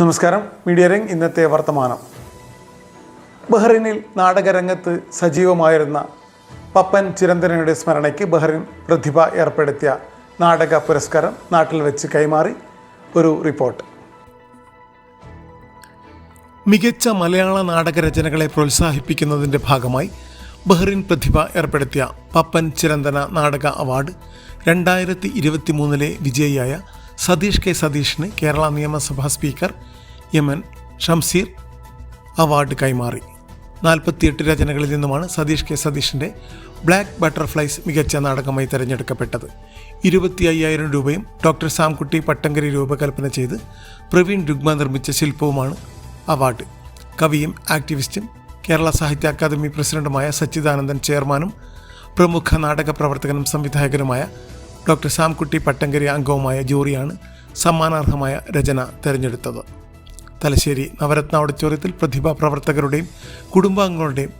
നമസ്കാരം. മീഡിയ രംഗ് ഇന്നത്തെ വർത്തമാനം. ബഹ്റിനിൽ നാടകരംഗത്ത് സജീവമായിരുന്ന പപ്പൻ ചിരന്തനയുടെ സ്മരണയ്ക്ക് ബഹ്റിൻ പ്രതിഭ ഏർപ്പെടുത്തിയ നാടക പുരസ്കാരം നാട്ടിൽ വെച്ച് കൈമാറി ഒരു റിപ്പോർട്ട്. മികച്ച മലയാള നാടകരചനകളെ പ്രോത്സാഹിപ്പിക്കുന്നതിന്റെ ഭാഗമായി ബഹ്റിൻ പ്രതിഭ ഏർപ്പെടുത്തിയ പപ്പൻ ചിരന്തന നാടക അവാർഡ് രണ്ടായിരത്തി ഇരുപത്തി മൂന്നിലെ വിജയിയായ സതീഷ് കെ സതീഷിന് കേരള നിയമസഭാ speaker M N Shamseer award കൈമാറി. നാൽപ്പത്തിയെട്ട് രചനകളിൽ നിന്നുമാണ് സതീഷ് കെ സതീഷിന്റെ ബ്ലാക്ക് ബട്ടർഫ്ലൈസ് മികച്ച നാടകമായി തിരഞ്ഞെടുക്കപ്പെട്ടത്. ഇരുപത്തി അയ്യായിരം രൂപയും ഡോക്ടർ സാംകുട്ടി പട്ടങ്കരി രൂപകൽപ്പന ചെയ്ത് പ്രവീൺ രുഗ്മ നിർമ്മിച്ച ശില്പവുമാണ് അവാർഡ്. കവിയും ആക്ടിവിസ്റ്റും കേരള സാഹിത്യ അക്കാദമി പ്രസിഡന്റുമായ സച്ചിദാനന്ദൻ ചെയർമാനും പ്രമുഖ നാടക പ്രവർത്തകനും സംവിധായകനുമായ ഡോക്ടർ സാംകുട്ടി പട്ടങ്കരി അംഗവുമായ ജൂറിയാണ് സമ്മാനാർഹമായ രചന തിരഞ്ഞെടുത്തത്. തലശ്ശേരി നവരത്ന ഓഡിറ്റോറിയത്തിൽ പ്രതിഭാ പ്രവർത്തകരുടെയും കുടുംബാംഗങ്ങളുടെയും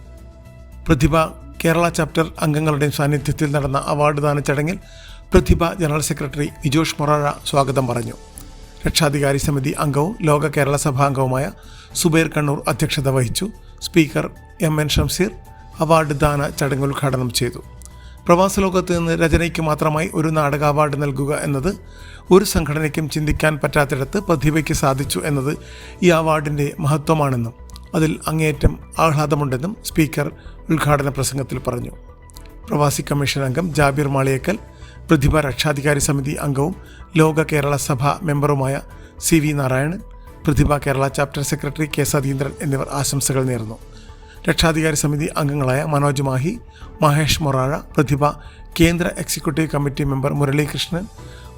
പ്രതിഭ കേരള ചാപ്റ്റർ അംഗങ്ങളുടെയും സാന്നിധ്യത്തിൽ നടന്ന അവാർഡ് ദാന ചടങ്ങിൽ പ്രതിഭ ജനറൽ സെക്രട്ടറി വിജോഷ് മൊറാഴ സ്വാഗതം പറഞ്ഞു. രക്ഷാധികാരി സമിതി അംഗവും ലോക കേരള സഭാ അംഗവുമായ സുബൈർ കണ്ണൂർ അധ്യക്ഷത വഹിച്ചു. Speaker M N Shamseer award ദാന ചടങ്ങ് ഉദ്ഘാടനം ചെയ്തു. പ്രവാസ ലോകത്ത് നിന്ന് രചനയ്ക്ക് മാത്രമായി ഒരു നാടക അവാർഡ് നൽകുക എന്നത് ഒരു സംഘടനയ്ക്കും ചിന്തിക്കാൻ പറ്റാത്തിടത്ത് പ്രതിഭയ്ക്ക് സാധിച്ചു എന്നത് ഈ അവാർഡിന്റെ മഹത്വമാണെന്നും അതിൽ അങ്ങേയറ്റം ആഹ്ലാദമുണ്ടെന്നും സ്പീക്കർ ഉദ്ഘാടന പ്രസംഗത്തിൽ പറഞ്ഞു. പ്രവാസി കമ്മീഷൻ അംഗം ജാബിർ മാളിയേക്കൽ പ്രതിഭ രക്ഷാധികാരി സമിതി അംഗവും ലോക Kerala Sabha മെമ്പറുമായ C V Narayanan Prathibha Kerala chapter secretary K Satheendran എന്നിവർ ആശംസകൾ നേർന്നു. രക്ഷാധികാരി സമിതി അംഗങ്ങളായ മനോജ് മാഹി മഹേഷ് മൊറാഴ പ്രതിഭ കേന്ദ്ര എക്സിക്യൂട്ടീവ് കമ്മിറ്റി മെമ്പർ മുരളീകൃഷ്ണൻ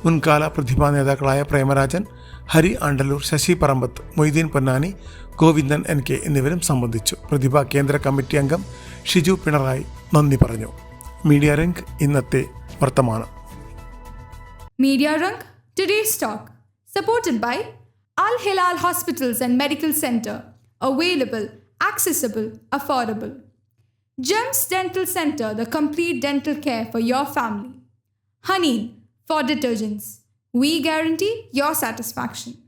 മുൻകാല പ്രതിഭാ നേതാക്കളായ പ്രേമരാജൻ ഹരി ആണ്ടല്ലൂർ ശശി പറമ്പത്ത് മൊയ്തീൻ പൊന്നാനി ഗോവിന്ദൻ എൻ കെ എന്നിവരും സംബന്ധിച്ചു. പ്രതിഭ കേന്ദ്ര കമ്മിറ്റി അംഗം ഷിജു പിണറായി നന്ദി പറഞ്ഞു. മീഡിയ രംഗ് ഇന്നത്തെ വർത്തമാനം. Media Rang, today's talk, supported by Al Hilal Hospitals and Medical Center, available, accessible, affordable. Gems Dental Center, the complete dental care for your family. Honey for detergents. We guarantee your satisfaction.